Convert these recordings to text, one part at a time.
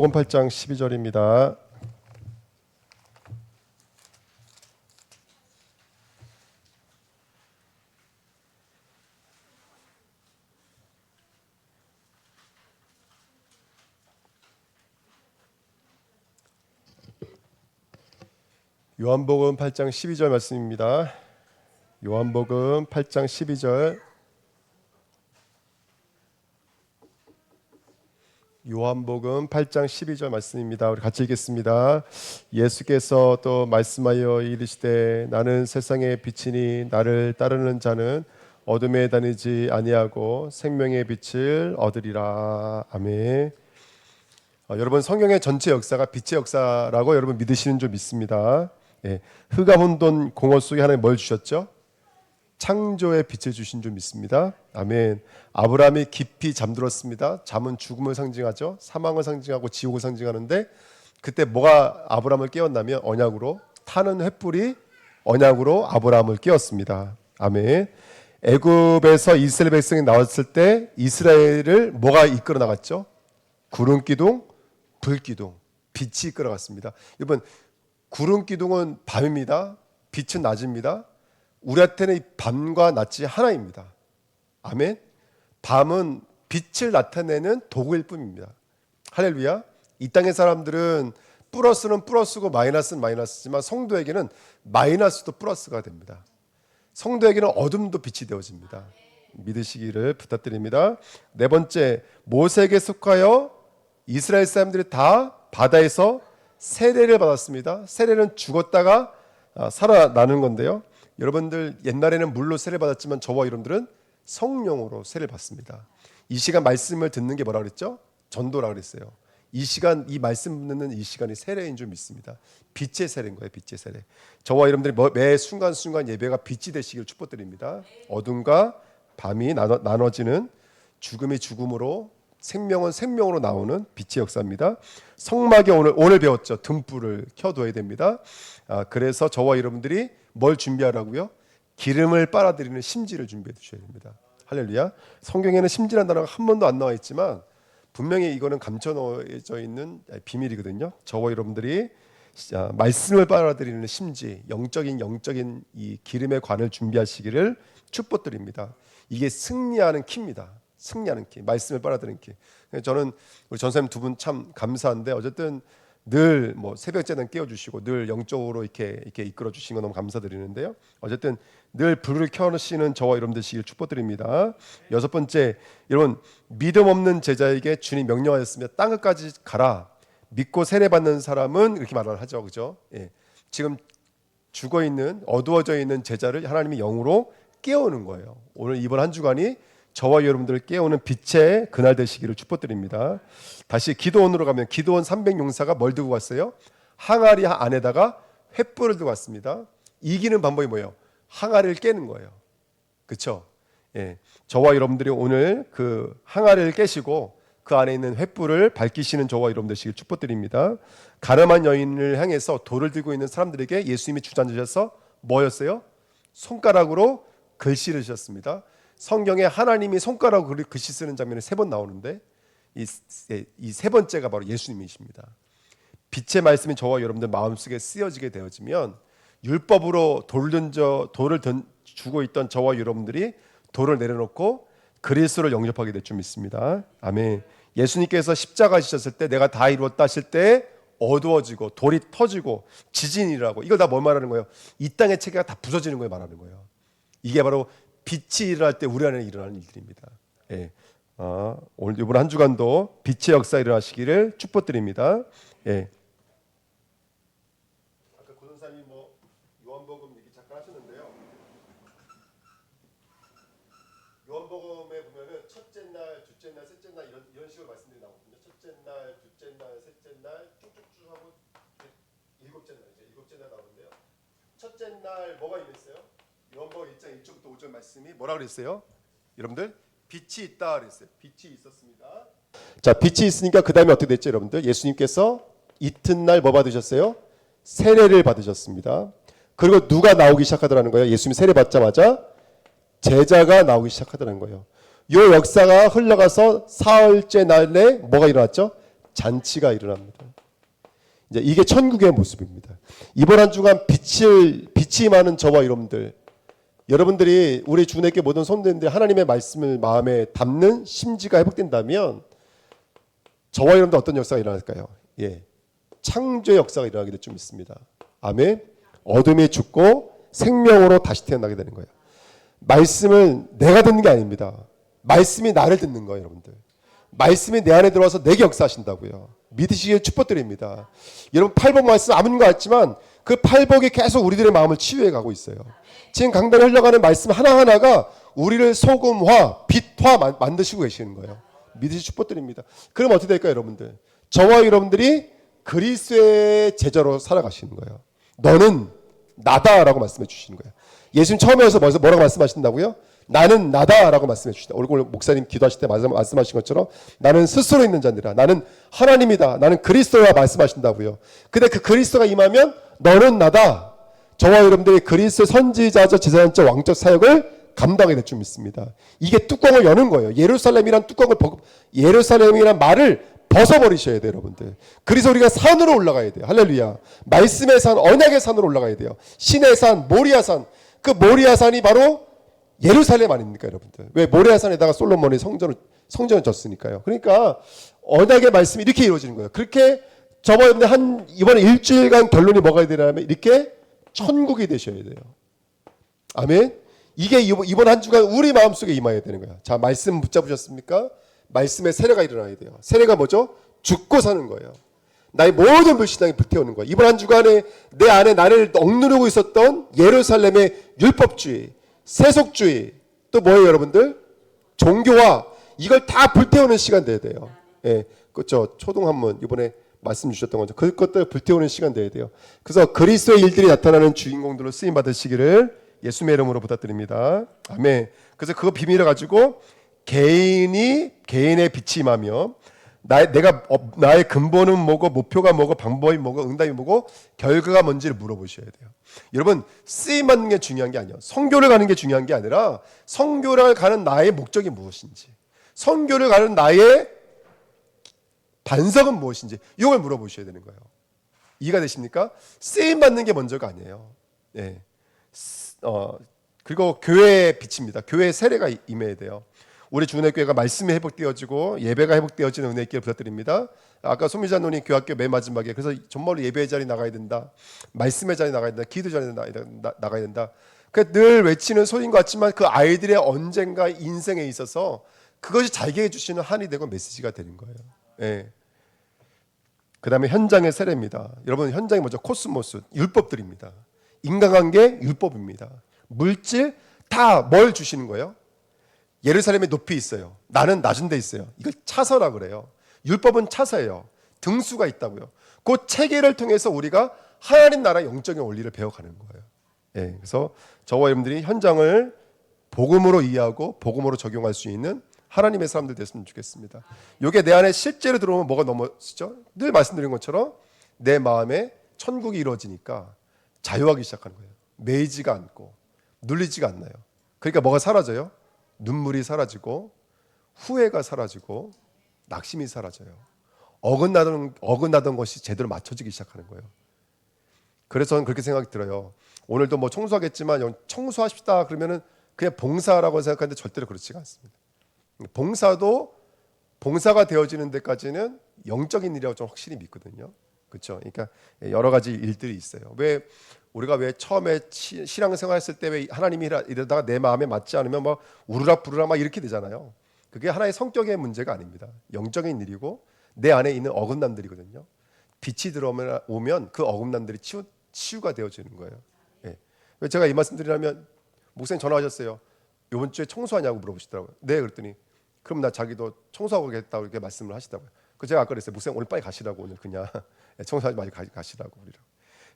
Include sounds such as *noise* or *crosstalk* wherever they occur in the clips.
요한복음 8장 12절입니다. 요한복음 8장 12절 말씀입니다. 요한복음 8장 12절 요한복음 8장 12절 말씀입니다. 우리 같이 읽겠습니다. 예수께서 또 말씀하여 이르시되 나는 세상의 빛이니 나를 따르는 자는 어둠에 다니지 아니하고 생명의 빛을 얻으리라. 아멘. 어, 여러분 성경의 전체 역사가 빛의 역사라고 여러분 믿으시는 줄 믿습니다. 예, 흑암 혼돈 공허 속에 하나님 뭘 주셨죠? 창조의 빛을 주신 줄 믿습니다. 아멘. 아브라함이 깊이 잠들었습니다. 잠은 죽음을 상징하죠. 사망을 상징하고 지옥을 상징하는데 그때 뭐가 아브라함을 깨웠냐면 언약으로 타는 횃불이 언약으로 아브라함을 깨웠습니다. 아멘. 애굽에서 이스라엘 백성이 나왔을 때 이스라엘을 뭐가 이끌어 나갔죠? 구름 기둥, 불 기둥, 빛이 이끌어 갔습니다. 여러분 구름 기둥은 밤입니다. 빛은 낮입니다. 우리한테는 이 밤과 낮이 하나입니다. 아멘. 밤은 빛을 나타내는 도구일 뿐입니다. 할렐루야. 이 땅의 사람들은 플러스는 플러스고 마이너스는 마이너스지만 성도에게는 마이너스도 플러스가 됩니다. 성도에게는 어둠도 빛이 되어집니다. 믿으시기를 부탁드립니다. 네 번째, 모세에게 속하여 이스라엘 사람들이 다 바다에서 세례를 받았습니다. 세례는 죽었다가 아, 살아나는 건데요. 여러분들 옛날에는 물로 세례 받았지만 저와 여러분들은 성령으로 세례를 받습니다. 이 시간 말씀을 듣는 게 뭐라 그랬죠? 전도라 그랬어요. 이 시간 이 말씀 듣는 이 시간이 세례인 줄 믿습니다. 빛의 세례인 거예요. 빛의 세례. 저와 여러분들이 뭐- 매 순간 순간 예배가 빛이 되시길 축복드립니다. 어둠과 밤이 나눠, 나눠지는 죽음이 죽음으로 생명은 생명으로 나오는 빛의 역사입니다. 성막에 오늘 오늘 배웠죠. 등불을 켜둬야 됩니다. 아, 그래서 저와 여러분들이 뭘 준비하라고요? 기름을 빨아들이는 심지를 준비해 두셔야 됩니다. 할렐루야. 성경에는 심지라는 단어가 한 번도 안 나와 있지만 분명히 이거는 감춰 놓여져 있는 비밀이거든요. 저와 여러분들이 아, 말씀을 빨아들이는 심지, 영적인 영적인 이 기름의 관을 준비하시기를 축복드립니다. 이게 승리하는 키입니다. 승리하는 키, 말씀을 빨아들이는 키. 저는 우리 전사님 두 분 참 감사한데 어쨌든 늘 뭐 새벽제는 깨워주시고 늘 영적으로 이렇게 이렇게 이끌어 주신 거 너무 감사드리는데요. 어쨌든 늘 불을 켜시는 저와 여러분 되시길 축복드립니다. 여섯 번째, 여러분 믿음 없는 제자에게 주님 명령하였으며 땅 끝까지 가라. 믿고 세례 받는 사람은 이렇게 말을 하죠, 그죠? 예. 지금 죽어 있는 어두워져 있는 제자를 하나님이 영으로 깨우는 거예요. 오늘 이번 한 주간이 저와 여러분들을 깨우는 빛의 그날 되시기를 축복드립니다. 다시 기도원으로 가면 기도원 300용사가 뭘 들고 왔어요? 항아리 안에다가 횃불을 들고 왔습니다. 이기는 방법이 뭐예요? 항아리를 깨는 거예요. 그렇죠? 예. 저와 여러분들이 오늘 그 항아리를 깨시고 그 안에 있는 횃불을 밝히시는 저와 여러분 되시길 축복드립니다. 가늠한 여인을 향해서 돌을 들고 있는 사람들에게 예수님이 주장하셔서 뭐였어요? 손가락으로 글씨를 쓰셨습니다. 성경에 하나님이 손가락으로 글씨 쓰는 장면이 세 번 나오는데 이 세 번째가 바로 예수님이십니다. 빛의 말씀이 저와 여러분들 마음속에 쓰여지게 되어지면 율법으로 돌 던져 돌을 던, 주고 있던 저와 여러분들이 돌을 내려놓고 그리스도를 영접하게 될 줄 믿습니다. 아멘. 예수님께서 십자가 지셨을 때 내가 다 이루었다 하실 때 어두워지고 돌이 터지고 지진이라고 이걸 다 뭘 말하는 거예요? 이 땅의 체계가 다 부서지는 거예요 말하는 거예요. 이게 바로 빛이 일어날 때 우리 안에 일어나는 일들입니다. 예. 아, 오늘 이번 한 주간도 빛의 역사 일어나시기를 축복드립니다. 예. 아까 고선사님 뭐 요한복음 얘기 잠깐 하셨는데요. 요한복음에 보면은 첫째 날, 둘째 날, 셋째 날 이런 이런 식으로 말씀들이 나오거든요. 첫째 날, 둘째 날, 셋째 날 쭉쭉쭉 하고 일곱째 날 이제 일곱째 날 나오는데요. 첫째 날 뭐가 임했어요? 요한복음 1장 1절부터 5절 말씀이 뭐라 그랬어요? 여러분들 빛이 있다 그랬어요. 빛이 있었습니다. 자, 빛이 있으니까 그 다음에 어떻게 됐죠, 여러분들? 예수님께서 이튿날 뭐 받으셨어요? 세례를 받으셨습니다. 그리고 누가 나오기 시작하더라는 거예요. 예수님 세례 받자마자 제자가 나오기 시작하더라는 거예요. 이 역사가 흘러가서 사흘째 날에 뭐가 일어났죠? 잔치가 일어납니다. 이제 이게 천국의 모습입니다. 이번 한 주간 빛을 빛이 많은 저와 여러분들 여러분들이 우리 주님께 모든 손대는데 하나님의 말씀을 마음에 담는 심지가 회복된다면 저와 여러분들 어떤 역사가 일어날까요? 예. 창조의 역사가 일어나게 될줄 믿습니다. 아멘. 어둠이 죽고 생명으로 다시 태어나게 되는 거예요. 말씀은 내가 듣는 게 아닙니다. 말씀이 나를 듣는 거예요, 여러분들. 말씀이 내 안에 들어와서 내게 역사하신다고요. 믿으시길 축복드립니다. 여러분 팔복 말씀 아는 것 같지만 그 팔복이 계속 우리들의 마음을 치유해 가고 있어요. 지금 강단에 흘러가는 말씀 하나하나가 우리를 소금화, 빛화 만- 만드시고 계시는 거예요. 믿으시 축복드립니다. 그럼 어떻게 될까요, 여러분들? 저와 여러분들이 그리스도의 제자로 살아가시는 거예요. 너는 나다라고 말씀해 주시는 거예요. 예수님 처음에 와서 뭐라고 말씀하신다고요? 나는 나다라고 말씀해 주시다. 오늘 목사님 기도하실 때 말씀- 말씀하신 것처럼 나는 스스로 있는 자니라. 나는 하나님이다. 나는 그리스도라 말씀하신다고요. 근데 그 그리스도가 임하면 너는 나다. 저와 여러분들이 그리스도 선지자적 제사장적 왕적 사역을 감당하게 될줄 믿습니다. 이게 뚜껑을 여는 거예요. 예루살렘이란 뚜껑을 벗, 예루살렘이란 말을 벗어버리셔야 돼요, 여러분들. 그래서 우리가 산으로 올라가야 돼요. 할렐루야. 말씀의 산, 언약의 산으로 올라가야 돼요. 신의 산, 모리아 산. 그 모리아 산이 바로 예루살렘 아닙니까, 여러분들? 왜 모리아 산에다가 솔로몬이 성전을 성전을 졌으니까요. 그러니까 언약의 말씀이 이렇게 이루어지는 거예요. 그렇게 저번 여러분들 한 이번에 일주일간 결론이 뭐가 되냐면 이렇게 천국이 되셔야 돼요. 아멘. 이게 이번 한 주간 우리 마음속에 임해야 되는 거야. 자, 말씀 붙잡으셨습니까? 말씀의 세례가 일어나야 돼요. 세례가 뭐죠? 죽고 사는 거예요. 나의 모든 불신앙이 불태우는 거야. 이번 한 주간에 내 안에 나를 억누르고 있었던 예루살렘의 율법주의, 세속주의, 또 뭐예요, 여러분들? 종교화 이걸 다 불태우는 시간 돼야 돼요. 예, 그렇죠. 초등 한문 이번에 말씀 주셨던 거죠. 그것들 불태우는 시간 돼야 돼요. 그래서 그리스도의 일들이 나타나는 주인공들로 쓰임 받으시기를 예수의 이름으로 부탁드립니다. 아멘. 그래서 그거 비밀을 가지고 개인이 개인의 빛이 임하며 나의 내가 어, 나의 근본은 뭐고 목표가 뭐고 방법이 뭐고 응답이 뭐고 결과가 뭔지를 물어보셔야 돼요. 여러분 쓰임 받는 게 중요한 게 아니에요. 성교를 가는 게 중요한 게 아니라 성교를 가는 나의 목적이 무엇인지, 성교를 가는 나의 반석은 무엇인지 이걸 물어보셔야 되는 거예요. 이해가 되십니까? 쓰임 받는 게 먼저가 아니에요. 예. 어, 그리고 교회의 빛입니다. 교회의 세례가 임해야 돼요. 우리 주은혜 교회가 말씀이 회복되어지고 예배가 회복되어지는 은혜 있기를 부탁드립니다. 아까 소미자 논이 교학교 맨 마지막에 그래서 정말로 예배의 자리 나가야 된다. 말씀의 자리 나가야 된다. 기도 자리 나가야 된다. 그늘 외치는 소리인 것 같지만 그 아이들의 언젠가 인생에 있어서 그것이 자기에게 주시는 한이 되고 메시지가 되는 거예요. 예. 그다음에 현장의 세례입니다. 여러분 현장이 뭐죠? 코스모스 율법들입니다. 인간관계 율법입니다. 물질 다 뭘 주시는 거예요? 예루살렘에 높이 있어요. 나는 낮은 데 있어요. 이걸 차서라 그래요. 율법은 차서예요. 등수가 있다고요. 그 체계를 통해서 우리가 하나님 나라 영적인 원리를 배워가는 거예요. 예, 그래서 저와 여러분들이 현장을 복음으로 이해하고 복음으로 적용할 수 있는 하나님의 사람들 됐으면 좋겠습니다. 이게 내 안에 실제로 들어오면 뭐가 넘어지죠? 늘 말씀드린 것처럼 내 마음에 천국이 이루어지니까 자유하기 시작하는 거예요. 매이지가 않고 눌리지가 않나요. 그러니까 뭐가 사라져요? 눈물이 사라지고 후회가 사라지고 낙심이 사라져요. 어긋나던 어긋나던 것이 제대로 맞춰지기 시작하는 거예요. 그래서 저는 그렇게 생각이 들어요. 오늘도 뭐 청소하겠지만 청소하십시다 그러면은 그냥 봉사라고 생각하는데 절대로 그렇지가 않습니다. 봉사도 봉사가 되어지는 데까지는 영적인 일이라고 좀 확실히 믿거든요. 그렇죠? 그러니까 여러 가지 일들이 있어요. 왜 우리가 왜 처음에 시, 신앙생활 했을 때 왜 하나님이 이러- 이러다가 내 마음에 맞지 않으면 뭐 우르락 부르락 막 이렇게 되잖아요. 그게 하나의 성격의 문제가 아닙니다. 영적인 일이고 내 안에 있는 어긋남들이거든요. 빛이 들어오면 오면 그 어긋남들이 치유, 치유가 되어지는 거예요. 예. 왜 제가 이 말씀드리려면 목사님 전화하셨어요. 이번 주에 청소하냐고 물어보시더라고요. 네, 그랬더니 그럼 나 자기도 청소하고 오겠다고 이렇게 말씀을 하시더라고요. 그 제가 아까 그랬어요. 목사님 오늘 빨리 가시라고 오늘 그냥 *laughs* 예, 청소하지 말고 가- 가시라고 우리랑.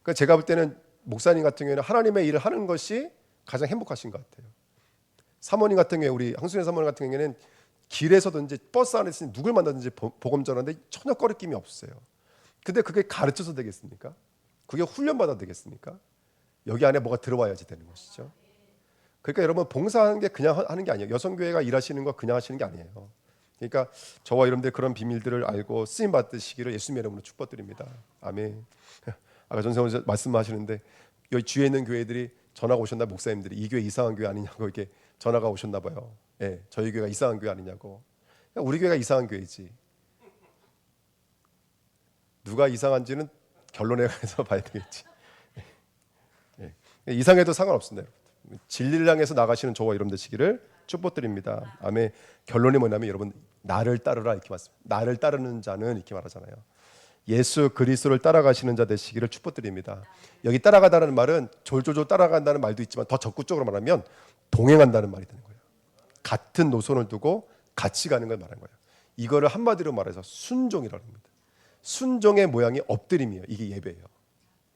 그러니까 제가 볼 때는 목사님 같은 경우에는 하나님의 일을 하는 것이 가장 행복하신 것 같아요. 사모님 같은 경우에 우리 황순혜 사모님 같은 경우에는 길에서든지 버스 안에서 누굴 만나든지 보- 복음 전하는데 전혀 꺼리낌이 없어요. 근데 그게 가르쳐서 되겠습니까? 그게 훈련받아 되겠습니까? 여기 안에 뭐가 들어와야지 되는 것이죠. 그러니까 여러분 봉사하는 게 그냥 하- 하는 게 아니에요. 여성교회가 일하시는 거 그냥 하시는 게 아니에요. 그러니까 저와 여러분들 그런 비밀들을 알고 쓰임 받으시기를 예수님의 이름으로 축복드립니다. 아멘. *laughs* 아까 전세원 말씀하시는데 여기 주위에 있는 교회들이 전화가 오셨나 목사님들이 이 교회 이상한 교회 아니냐고 이렇게 전화가 오셨나 봐요. 예, 저희 교회가 이상한 교회 아니냐고. 우리 교회가 이상한 교회지. 누가 이상한지는 결론에 *laughs* 가서 봐야 되겠지. 예. 이상해도 상관없습니다. 진리를 향해서 나가시는 저와 여러분 되시기를 축복드립니다. 아멘. 결론이 뭐냐면 여러분 나를 따르라 이렇게 말씀. 나를 따르는 자는 이렇게 말하잖아요. 예수 그리스도를 따라가시는 자 되시기를 축복드립니다. 여기 따라가다는 말은 졸졸졸 따라간다는 말도 있지만 더 적극적으로 말하면 동행한다는 말이 되는 거예요. 같은 노선을 두고 같이 가는 걸 말하는 거예요. 이거를 한마디로 말해서 순종이라는 겁니다. 순종의 모양이 엎드림이에요. 이게 예배예요.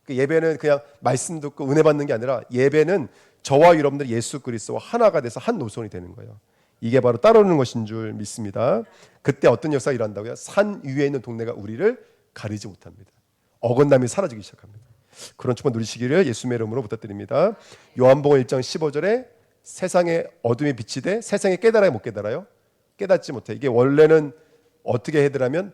그 예배는 그냥 말씀 듣고 은혜 받는 게 아니라 예배는 저와 여러분들 예수 그리스도와 하나가 돼서 한 노선이 되는 거예요. 이게 바로 따르는 것인 줄 믿습니다. 그때 어떤 역사가 일어난다고요? 산 위에 있는 동네가 우리를 가리지 못합니다. 어긋남이 사라지기 시작합니다. 그런 축복 누리시기를 예수님의 이름으로 부탁드립니다. 요한복음 1장 15절에 세상에 어둠이 빛이 돼 세상에 깨달아야 못 깨달아요? 깨닫지 못해. 이게 원래는 어떻게 해더라면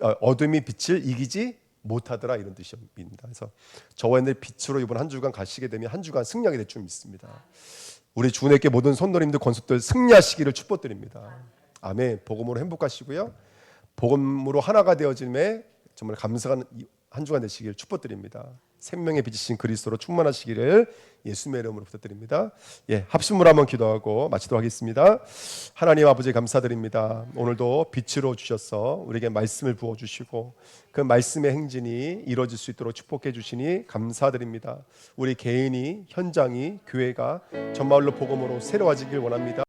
어, 어둠이 빛을 이기지 못하더라 이런 뜻입니다. 그래서 저와 내 빛으로 이번 한 주간 가시게 되면 한 주간 승리하게 될 줄 믿습니다. 우리 주님께 모든 손노림들 권속들 승리하시기를 축복드립니다. 아멘. 복음으로 행복하시고요. 복음으로 하나가 되어짐에 정말 감사한 이한 주간 되시길 축복드립니다. 생명의 빛이신 그리스도로 충만하시기를 예수님의 이름으로 부탁드립니다. 예, 합심으로 한번 기도하고 마치도록 하겠습니다. 하나님 아버지 감사드립니다. 오늘도 빛으로 주셔서 우리에게 말씀을 부어 주시고 그 말씀의 행진이 이루어질 수 있도록 축복해 주시니 감사드립니다. 우리 개인이 현장이 교회가 정말로 복음으로 새로워지길 원합니다.